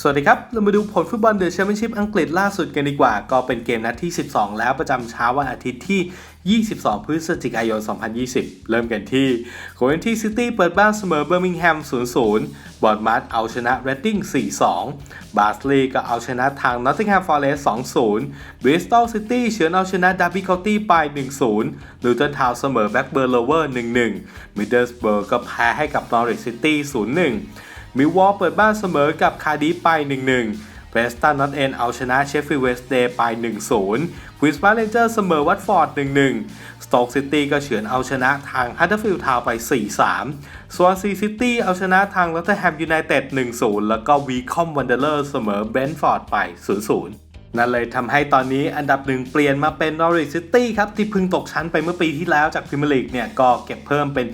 สวัสดีครับ เรามาดูผลฟุตบอลเดอะแชมเปี้ยนชิพอังกฤษล่าสุดกันดีกว่า ก็เป็นเกมนัดที่ 12 แล้วประจำเช้าวันอาทิตย์ที่ 22 พฤศจิกายน 2020 เริ่มกันที่โคเวนที่ซิตี้เปิดบ้านเสมอเบอร์มิงแฮม 0-0 บอร์ดมัดเอาชนะเรดดิ้ง 4-2 บาสลีย์ก็เอาชนะทางนอตติงแฮมฟอร์เรสต์2-0บริสตอลซิตี้เฉือนเอาชนะดับบี้เคาน์ตี้ไป 1-0 ลูเทนทาวน์เสมอแบ็กเบอร์โลเวอร์ 1-1 มิดเดิลสเบิร์กก็แพ้ให้กับนอริ c ซิตี้ 0-1 มิววอลเปิดบ้านเสมอกับคาร์ดิฟไป 1-1 เวสตันนอตเอนเอาชนะเชฟฟิลด์เวสเดย์ไป 1-0 ควิสบาร์เรนเจอร์เสมอวัตฟอร์ด 1-1 สโตกซิตี้ก็เฉือนเอาชนะทางฮัตเตอร์ฟิลด์ทาวไป 4-3 สวอนซีซิตี้เอาชนะทางลอตเทอร์แฮมยูไนเต็ด 1-0 แล้วก็วีคอมวันเดอร์เลอร์เสมอเบนฟอร์ดไป 0-0 นั่นเลยทำให้ตอนนี้อันดับหนึ่งเปลี่ยนมาเป็น Norwich City ครับ ที่พิ่งตกชั้นไปเมื่อปีที่แล้วจากพรีเมียร์ลีกเนี่ย ก็เก็บเพิ่มเป็น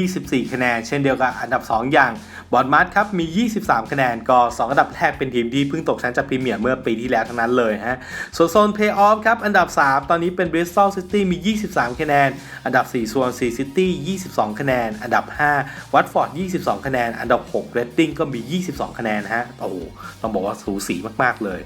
24 คะแนน เช่นเดียวกับอันดับ 2 อย่างบอลมัดครับ มี 23 คะแนน ก็ 2 อันดับแรกเป็นทีมที่พิ่งตกชั้นจากพรีเมียร์เมื่อปีที่แล้วทั้งนั้นเลยฮะส่วนโซนเพย์ออฟครับอันดับ 3 ตอนนี้เป็น Bristol City มี 23 คะแนน อันดับ 4 ส่วน4 City 22 คะแนน อันดับ 5 วัตฟอร์ด 22 คะแนน อันดับ6 Reading ก็มี 22 คะแนนฮะโอ้โหต้องบอกว่าสูสีมากๆเลย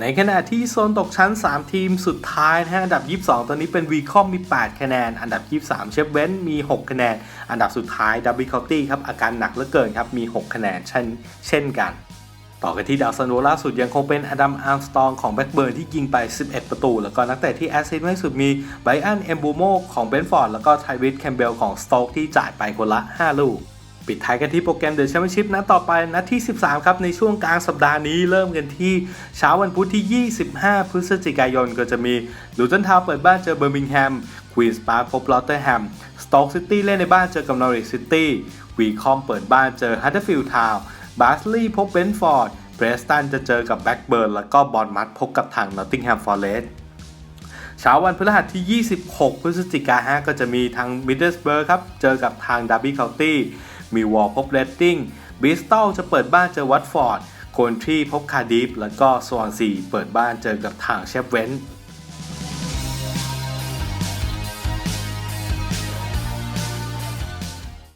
ในขณะที่โซนตกชั้น 3 ทีมสุดท้ายนะฮะอันดับ 22 ตอนนี้เป็นวีคอมมี 8 คะแนน อันดับ 23 เชฟเวนมี 6 คะแนน อันดับสุดท้ายดับบิคาตี้ครับอาการหนักเหลือเกินครับมี 6 คะแนนเช่นเช่นกันต่อกันที่ดาวซันโวล่าสุดยังคงเป็นอดัมอาร์มสตองของแบ็กเบิร์นที่ยิงไป 11 ประตู แล้วก็นักเตะที่แอสซิสต์มากสุดมีไบอันเอมบูโมของเบนฟอร์ดแล้วก็ไทวิสแคมเบลของสโต๊กที่จ่ายไปคนละ 5 ลูก ปิดท้ายกันที่โปรแกรมเดอะแชมเปี้ยนชิพนัดต่อไปนัดที่ 13 ครับ ในช่วงกลางสัปดาห์นี้เริ่มกันที่เช้าวันพุธที่ 25 พฤศจิกายนก็จะมีลูตันทาวเปิดบ้านเจอเบอร์มิงแฮมควีนส์ปาร์คพบลอตเตอร์แฮมสโต๊กซิตี้เล่นในบ้านเจอกับนอริ c ซิตี้วีคอมเปิดบ้านเจอฮัตเตอร์ฟิลด์ทาวน์บาสลีย์พบเบนฟอร์ดเบรสตันจะเจอกับแบ็กเบิร์นแล้วก็บอลมัดพบกับทางนอตติงแฮมฟอร์เรสต์เช้าวันพฤหัสที่ 26 พฤศจิกายนก็จะมีทางมิดเดิลสเบิร์กครับ เจอกับทางดับบี้เคานตี้ มีวอลพบเรดดิ้งบริสตอลจะเปิดบ้านเจอวัตฟอร์ด โคนทรีพบคาร์ดิฟ แล้วก็สวอนซีเปิดบ้านเจอกับทางเชฟเวนต์